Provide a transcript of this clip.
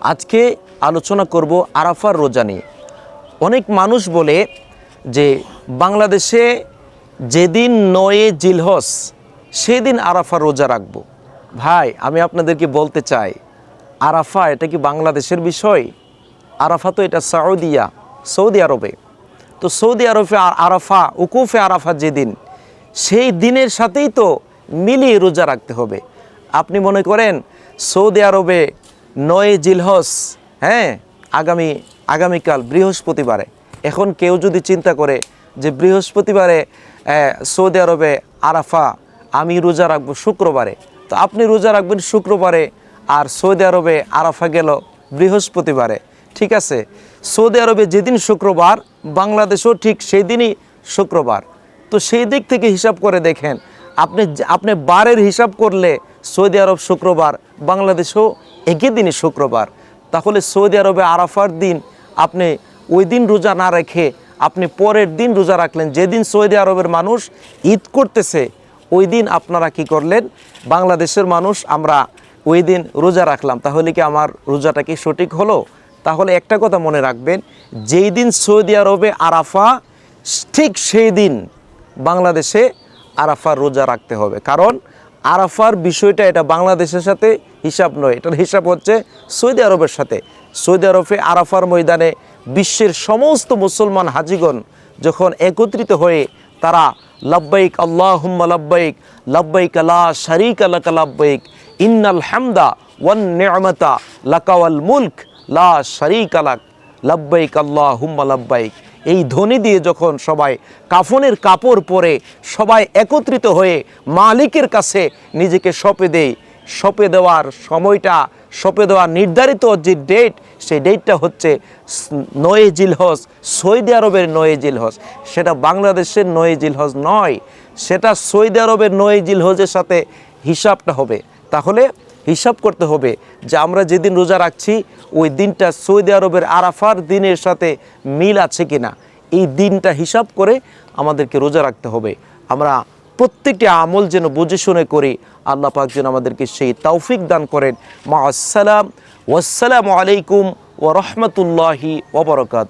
আজকে আলোচনা করব আরাফার রোজা নিয়ে। অনেক মানুষ বলে যে বাংলাদেশে যেদিন নয়ে জিলহস সেদিন আরাফা রোজা রাখব। ভাই, আমি আপনাদেরকে বলতে চাই, আরাফা এটা কি বাংলাদেশের বিষয়? আরাফা তো এটা সাউদিয়া, সৌদি আরবে। তো সৌদি আরবে আর আরাফা, উকুফে আরাফা যেদিন, সেই দিনের সাথেই তো মিলিয়ে রোজা রাখতে হবে। আপনি মনে করেন সৌদি আরবে নয় জিলহস হ্যাঁ? আগামী, আগামীকাল, বৃহস্পতিবারে। এখন কেউ যদি চিন্তা করে যে বৃহস্পতিবারে সৌদি আরবে আরাফা, আমি রোজা রাখব শুক্রবারে, তো আপনি রোজা রাখবেন শুক্রবারে আর সৌদি আরবে আরাফা গেল বৃহস্পতিবারে, ঠিক আছে? সৌদি আরবে যেদিন শুক্রবার, বাংলাদেশও ঠিক সেই দিনই শুক্রবার। তো সেই দিক থেকে হিসাব করে দেখেন, আপনি আপনি বারের হিসাব করলে সৌদি আরব শুক্রবার, বাংলাদেশও একই দিনই শুক্রবার। তাহলে সৌদি আরবে আরাফার দিন আপনি ওই দিন রোজা না রেখে আপনি পরের দিন রোজা রাখলেন। যেদিন সৌদি আরবের মানুষ ঈদ করতেছে, ওই দিন আপনারা কি করলেন? বাংলাদেশের মানুষ আমরা ওই দিন রোজা রাখলাম। তাহলে কি আমার রোজাটা কি সঠিক হলো? তাহলে একটা কথা মনে রাখবেন, যেই দিন সৌদি আরবে আরাফা, ঠিক সেই দিন বাংলাদেশে আরাফার রোজা রাখতে হবে। কারণ আরাফার বিষয়টা এটা বাংলাদেশের সাথে হিসাব নয়। এটার হিসাব হচ্ছে সৌদি আরবের সাথে। সৌদি আরবে আরাফার ময়দানে বিশ্বের সমস্ত মুসলমান হাজিগণ যখন একত্রিত হয়ে তারা লাব্বাইক, আল্লাহুম্মা লাব্বাইক লাব্বাইক লা শারিকা লাকা লাব্বাইক, ইন্নাল হামদা ওয়ান নি'মাতা লাকাওয়াল মুলক, লা শারিকা লাক, লাব্বাইক আল্লাহ হুম্মা লাব্বাইক। এই ধ্বনি দিয়ে যখন সবাই কাফনের কাপড় পরে সবাই একত্রিত হয়ে মালিকের কাছে নিজেকে সঁপে দেয়, সঁপে দেওয়ার সময়টা, সঁপে দেওয়ার নির্ধারিত যে ডেট সেই ডেটটা হচ্ছে নয়ে জিলহজ, সৌদি আরবের নয়ে জিলহজ। সেটা বাংলাদেশের নয়ে জিলহজ নয়, সেটা সৌদি আরবের নয়ে জিলহজের সাথে হিসাবটা হবে। তাহলে হিসাব করতে হবে যে আমরা যেদিন রোজা রাখছি, ওই দিনটা সৌদি আরবের আরাফার দিনের সাথে মিল আছে কি না এই দিনটা হিসাব করে আমাদেরকে রোজা রাখতে হবে। আমরা প্রত্যেকটি আমল যেন বুঝে শুনে করি, আল্লাহ পাক যেন আমাদেরকে সেই তৌফিক দান করেন। মা আসসালাম ওয়াসসালামু আলাইকুম ও রহমতুল্লাহি ওবরকাত